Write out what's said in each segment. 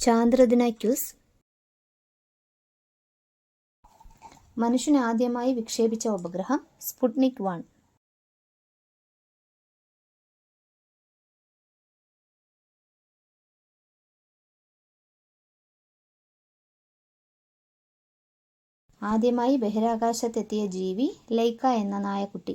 ചാന്ദ്രദിന quiz മനുഷ്യൻ ആദ്യമായി വിക്ഷേപിച്ച ഉപഗ്രഹം സ്പുട്നിക് വൺ. ആദ്യമായി ബഹിരാകാശത്തെത്തിയ ജീവി ലൈക്ക എന്ന നായക്കുട്ടി.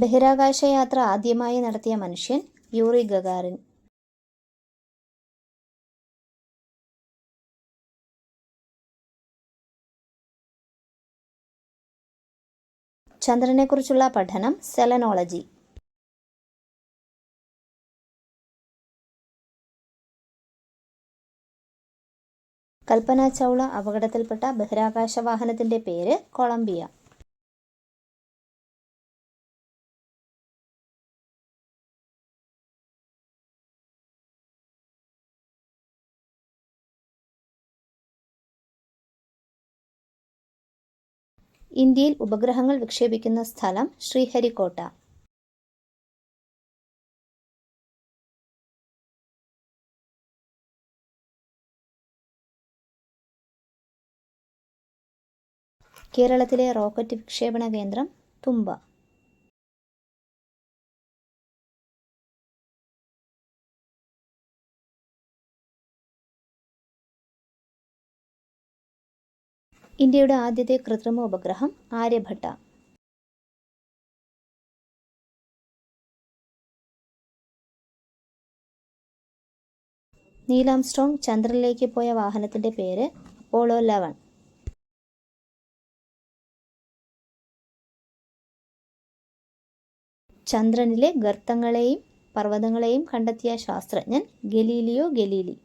ബഹിരാകാശയാത്ര ആദ്യമായി നടത്തിയ മനുഷ്യൻ യൂറി ഗഗാറിൻ ചന്ദ്രനെക്കുറിച്ചുള്ള പഠനം സെലനോളജി. കൽപ്പന ചൗള അപകടത്തിൽപ്പെട്ട ബഹിരാകാശ വാഹനത്തിന്റെ പേര് കൊളംബിയ. ഇന്ത്യയിൽ ഉപഗ്രഹങ്ങൾ വിക്ഷേപിക്കുന്ന സ്ഥലം ശ്രീഹരിക്കോട്ട. കേരളത്തിലെ റോക്കറ്റ് വിക്ഷേപണ കേന്ദ്രം തുമ്പ. ഇന്ത്യയുടെ ആദ്യത്തെ കൃത്രിമ ഉപഗ്രഹം ആര്യഭട്ട. നീലാംസ്ട്രോങ് ചന്ദ്രനിലേക്ക് പോയ വാഹനത്തിന്റെ പേര് അപ്പോളോ ലെവൻ. ചന്ദ്രനിലെ ഗർത്തങ്ങളെയും പർവതങ്ങളെയും കണ്ടെത്തിയ ശാസ്ത്രജ്ഞൻ ഗലീലിയോ ഗലീലി.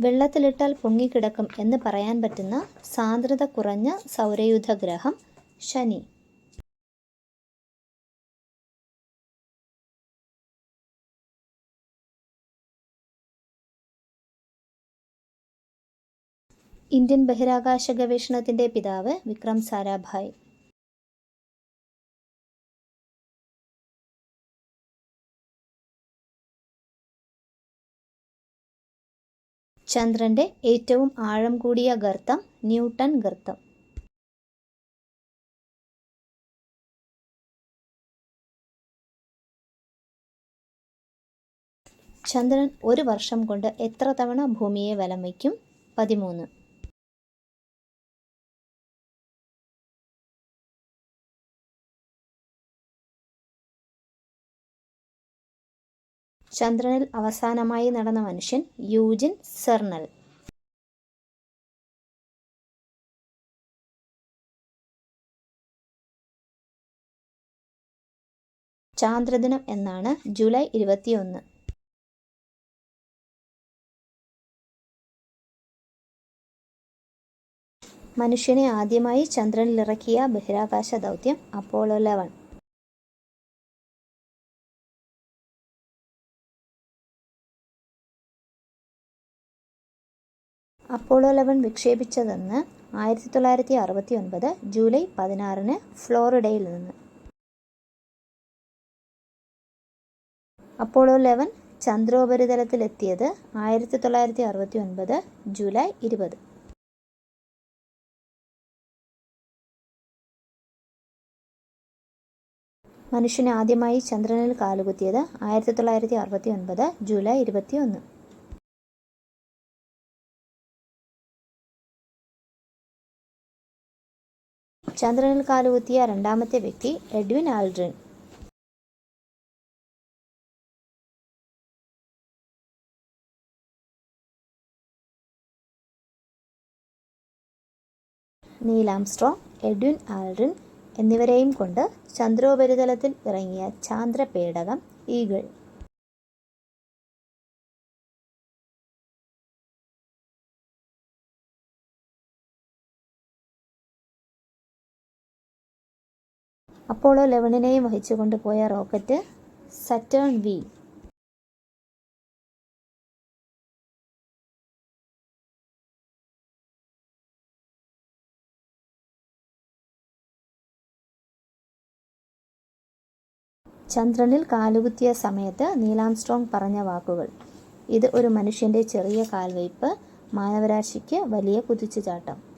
വെള്ളത്തിലിട്ടാൽ പൊങ്ങിക്കിടക്കും എന്ന് പറയാൻ പറ്റുന്ന സാന്ദ്രത കുറഞ്ഞ സൗരയൂഥ ഗ്രഹം ശനി. ഇന്ത്യൻ ബഹിരാകാശ ഗവേഷണത്തിന്റെ പിതാവ് വിക്രം സാരാഭായ്. ചന്ദ്രന്റെ ഏറ്റവും ആഴം കൂടിയ ഗർത്തം ന്യൂട്ടൺ ഗർത്തം. ചന്ദ്രൻ ഒരു വർഷം കൊണ്ട് എത്ര തവണ ഭൂമിയെ വലം വയ്ക്കും? പതിമൂന്ന്. ചന്ദ്രനിൽ അവസാനമായി നടന്ന മനുഷ്യൻ യൂജിൻ സെർണൽ. ചാന്ദ്രദിനം എന്നാണ് ജൂലൈ ഇരുപത്തിയൊന്ന്. മനുഷ്യനെ ആദ്യമായി ചന്ദ്രനിലിറക്കിയ ബഹിരാകാശ ദൗത്യം അപ്പോളോ ലെവൻ. അപ്പോളോ ലെവൻ വിക്ഷേപിച്ചതെന്ന് ആയിരത്തി തൊള്ളായിരത്തി അറുപത്തി ഒൻപത് ജൂലൈ പതിനാറിന് ഫ്ലോറിഡയിൽ നിന്ന്. അപ്പോളോ ലെവൻ ചന്ദ്രോപരിതലത്തിലെത്തിയത് ആയിരത്തി തൊള്ളായിരത്തി അറുപത്തി ഒൻപത് ജൂലൈ ഇരുപത്. മനുഷ്യനെ ആദ്യമായി ചന്ദ്രനിൽ കാലുകുത്തിയത് ആയിരത്തി തൊള്ളായിരത്തി അറുപത്തി ഒൻപത് ജൂലൈ ഇരുപത്തി ഒന്ന് ചന്ദ്രനിൽ കാലുകുത്തിയ രണ്ടാമത്തെ വ്യക്തി Edwin Aldrin. Neil Armstrong Edwin Aldrin എന്നിവരെയും കൊണ്ട് ചന്ദ്രോപരിതലത്തിൽ ഇറങ്ങിയ ചാന്ദ്രപേടകം ഈഗിൾ. അപ്പോളോ ലെവണിനെയും വഹിച്ചു കൊണ്ടുപോയ റോക്കറ്റ് സറ്റേൺ വി. ചന്ദ്രനിൽ കാലുകുത്തിയ സമയത്ത് നീലാംസ്ട്രോങ് പറഞ്ഞ വാക്കുകൾ. ഇത് ഒരു മനുഷ്യന്റെ ചെറിയ കാൽവയ്പ് മാനവരാശിക്ക് വലിയ കുതിച്ചുചാട്ടം.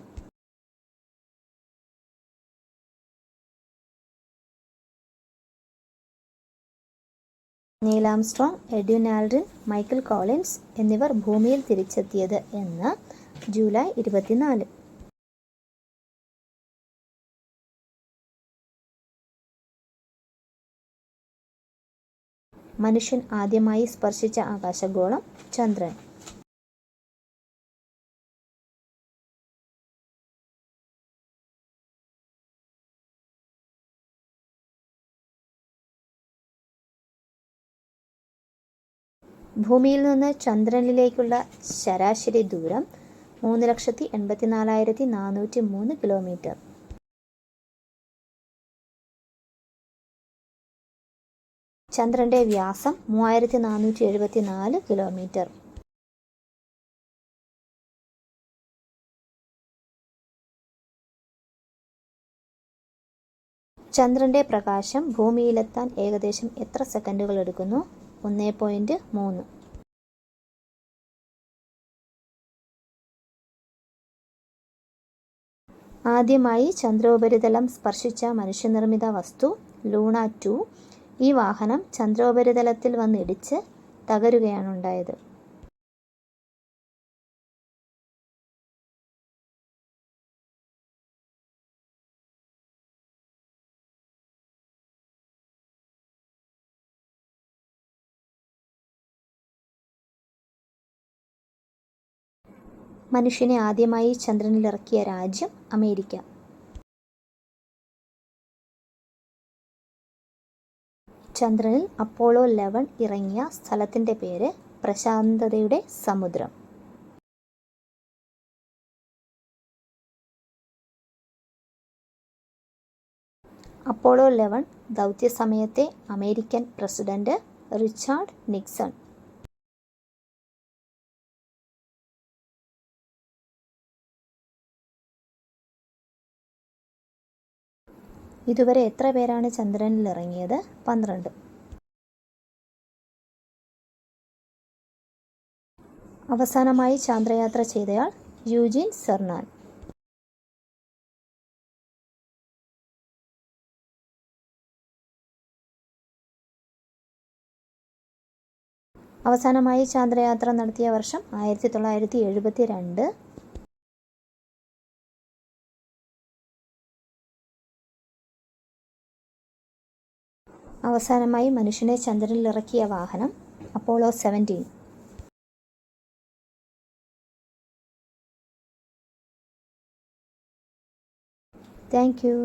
Neil Armstrong Edwin Aldrin Michael Collins എന്നിവർ ഭൂമിയിൽ തിരിച്ചെത്തിയത് എന്ന് ജൂലൈ ഇരുപത്തിനാല്. മനുഷ്യൻ ആദ്യമായി സ്പർശിച്ച ആകാശഗോളം ചന്ദ്രൻ. ഭൂമിയിൽ നിന്ന് ചന്ദ്രനിലേക്കുള്ള ശരാശരി ദൂരം മൂന്ന് ലക്ഷത്തി എൺപത്തി നാലായിരത്തി നാനൂറ്റി മൂന്ന് കിലോമീറ്റർ ചന്ദ്രന്റെ വ്യാസം മൂവായിരത്തി നാനൂറ്റി എഴുപത്തി നാല് കിലോമീറ്റർ ചന്ദ്രന്റെ പ്രകാശം ഭൂമിയിലെത്താൻ ഏകദേശം എത്ര സെക്കൻഡുകൾ എടുക്കുന്നു? ഒന്ന് പോയിന്റ് മൂന്ന്. ആദ്യമായി ചന്ദ്രോപരിതലം സ്പർശിച്ച മനുഷ്യനിർമ്മിത വസ്തു ലൂണ ടു ഈ വാഹനം ചന്ദ്രോപരിതലത്തിൽ വന്നിടിച്ച് തകരുകയാണുണ്ടായത് മനുഷ്യനെ ആദ്യമായി ചന്ദ്രനിലിറക്കിയ രാജ്യം അമേരിക്ക. ചന്ദ്രനിൽ അപ്പോളോ ലെവൻ ഇറങ്ങിയ സ്ഥലത്തിന്റെ പേര് പ്രശാന്തതയുടെ സമുദ്രം. അപ്പോളോ ലെവൻ ദൗത്യസമയത്തെ അമേരിക്കൻ പ്രസിഡന്റ് റിച്ചാർഡ് നിക്സൺ ഇതുവരെ എത്ര പേരാണ് ചന്ദ്രനിൽ ഇറങ്ങിയത് പന്ത്രണ്ട്. അവസാനമായി ചാന്ദ്രയാത്ര ചെയ്തയാൾ യൂജിൻ സെർണാൻ. അവസാനമായി ചാന്ദ്രയാത്ര നടത്തിയ വർഷം ആയിരത്തി തൊള്ളായിരത്തി എഴുപത്തി രണ്ട് അവസാനമായി മനുഷ്യനെ ചന്ദ്രനിൽ ഇറക്കിയ വാഹനം അപ്പോളോ സെവന്റീൻ. Thank you.